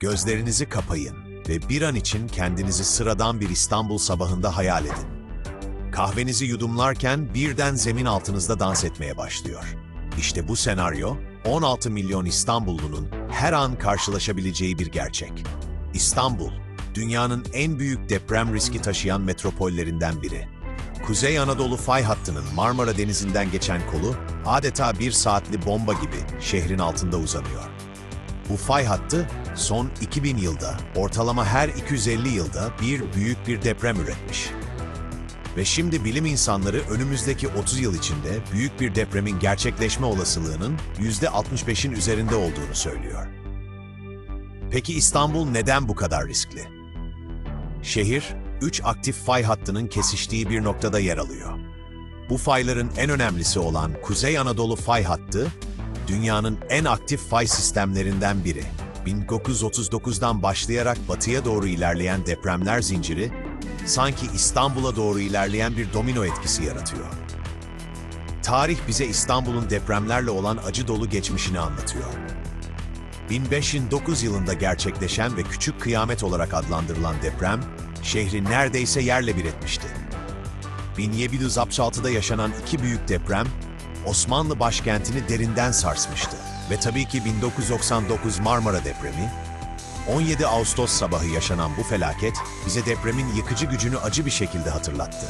Gözlerinizi kapayın ve bir an için kendinizi sıradan bir İstanbul sabahında hayal edin. Kahvenizi yudumlarken birden zemin altınızda dans etmeye başlıyor. İşte bu senaryo 16 milyon İstanbullunun her an karşılaşabileceği bir gerçek. İstanbul, dünyanın en büyük deprem riski taşıyan metropollerinden biri. Kuzey Anadolu fay hattının Marmara Denizi'nden geçen kolu adeta bir saatli bomba gibi şehrin altında uzanıyor. Bu fay hattı son 2000 yılda ortalama her 250 yılda bir büyük bir deprem üretmiş. Ve şimdi bilim insanları önümüzdeki 30 yıl içinde büyük bir depremin gerçekleşme olasılığının %65'in üzerinde olduğunu söylüyor. Peki İstanbul neden bu kadar riskli? Şehir, 3 aktif fay hattının kesiştiği bir noktada yer alıyor. Bu fayların en önemlisi olan Kuzey Anadolu fay hattı, dünyanın en aktif fay sistemlerinden biri. 1939'dan başlayarak batıya doğru ilerleyen depremler zinciri, sanki İstanbul'a doğru ilerleyen bir domino etkisi yaratıyor. Tarih bize İstanbul'un depremlerle olan acı dolu geçmişini anlatıyor. 1509 yılında gerçekleşen ve Küçük Kıyamet olarak adlandırılan deprem, şehri neredeyse yerle bir etmişti. 1766'da yaşanan iki büyük deprem, Osmanlı başkentini derinden sarsmıştı. Ve tabii ki 1999 Marmara depremi, 17 Ağustos sabahı yaşanan bu felaket bize depremin yıkıcı gücünü acı bir şekilde hatırlattı.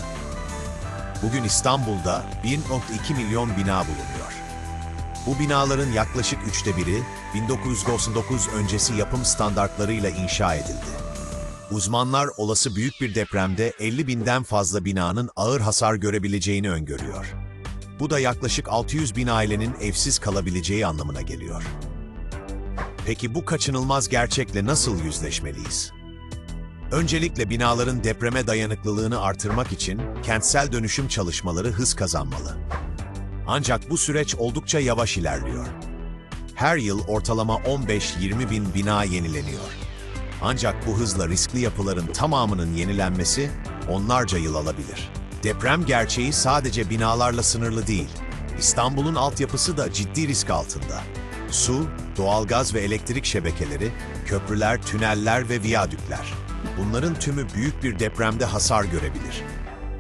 Bugün İstanbul'da 1.2 milyon bina bulunuyor. Bu binaların yaklaşık üçte biri 1999 öncesi yapım standartlarıyla inşa edildi. Uzmanlar olası büyük bir depremde 50 binden fazla binanın ağır hasar görebileceğini öngörüyor. Bu da yaklaşık 600 bin ailenin evsiz kalabileceği anlamına geliyor. Peki bu kaçınılmaz gerçekle nasıl yüzleşmeliyiz? Öncelikle binaların depreme dayanıklılığını artırmak için kentsel dönüşüm çalışmaları hız kazanmalı. Ancak bu süreç oldukça yavaş ilerliyor. Her yıl ortalama 15-20 bin bina yenileniyor. Ancak bu hızla riskli yapıların tamamının yenilenmesi onlarca yıl alabilir. Deprem gerçeği sadece binalarla sınırlı değil. İstanbul'un altyapısı da ciddi risk altında. Su, doğalgaz ve elektrik şebekeleri, köprüler, tüneller ve viyadükler. Bunların tümü büyük bir depremde hasar görebilir.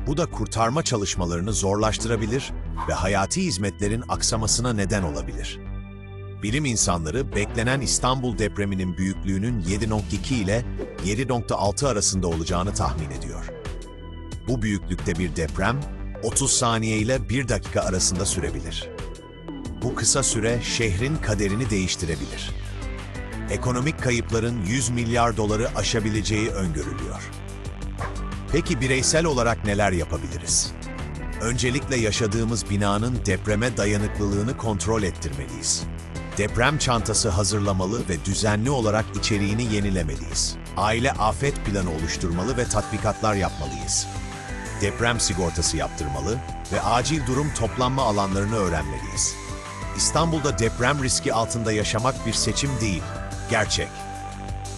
Bu da kurtarma çalışmalarını zorlaştırabilir ve hayati hizmetlerin aksamasına neden olabilir. Bilim insanları beklenen İstanbul depreminin büyüklüğünün 7.2 ile 7.6 arasında olacağını tahmin ediyor. Bu büyüklükte bir deprem 30 saniye ile 1 dakika arasında sürebilir. Bu kısa süre şehrin kaderini değiştirebilir. Ekonomik kayıpların 100 milyar doları aşabileceği öngörülüyor. Peki bireysel olarak neler yapabiliriz? Öncelikle yaşadığımız binanın depreme dayanıklılığını kontrol ettirmeliyiz. Deprem çantası hazırlamalı ve düzenli olarak içeriğini yenilemeliyiz. Aile afet planı oluşturmalı ve tatbikatlar yapmalıyız. Deprem sigortası yaptırmalı ve acil durum toplanma alanlarını öğrenmeliyiz. İstanbul'da deprem riski altında yaşamak bir seçim değil, gerçek.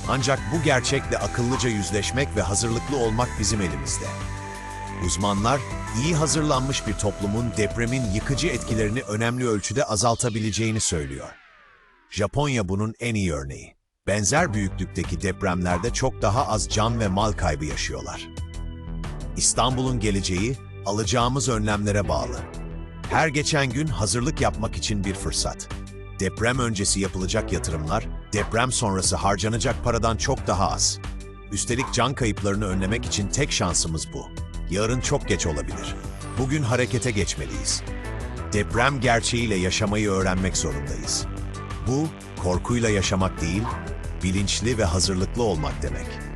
Ancak bu gerçekle akıllıca yüzleşmek ve hazırlıklı olmak bizim elimizde. Uzmanlar, iyi hazırlanmış bir toplumun depremin yıkıcı etkilerini önemli ölçüde azaltabileceğini söylüyor. Japonya bunun en iyi örneği. Benzer büyüklükteki depremlerde çok daha az can ve mal kaybı yaşıyorlar. İstanbul'un geleceği alacağımız önlemlere bağlı. Her geçen gün hazırlık yapmak için bir fırsat. Deprem öncesi yapılacak yatırımlar, deprem sonrası harcanacak paradan çok daha az. Üstelik can kayıplarını önlemek için tek şansımız bu. Yarın çok geç olabilir. Bugün harekete geçmeliyiz. Deprem gerçeğiyle yaşamayı öğrenmek zorundayız. Bu, korkuyla yaşamak değil, bilinçli ve hazırlıklı olmak demek.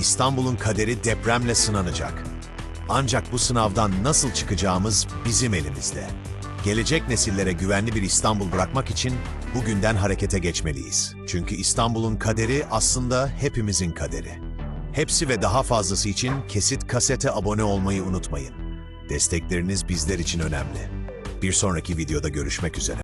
İstanbul'un kaderi depremle sınanacak. Ancak bu sınavdan nasıl çıkacağımız bizim elimizde. Gelecek nesillere güvenli bir İstanbul bırakmak için bugünden harekete geçmeliyiz. Çünkü İstanbul'un kaderi aslında hepimizin kaderi. Hepsi ve daha fazlası için kesit kasete abone olmayı unutmayın. Destekleriniz bizler için önemli. Bir sonraki videoda görüşmek üzere.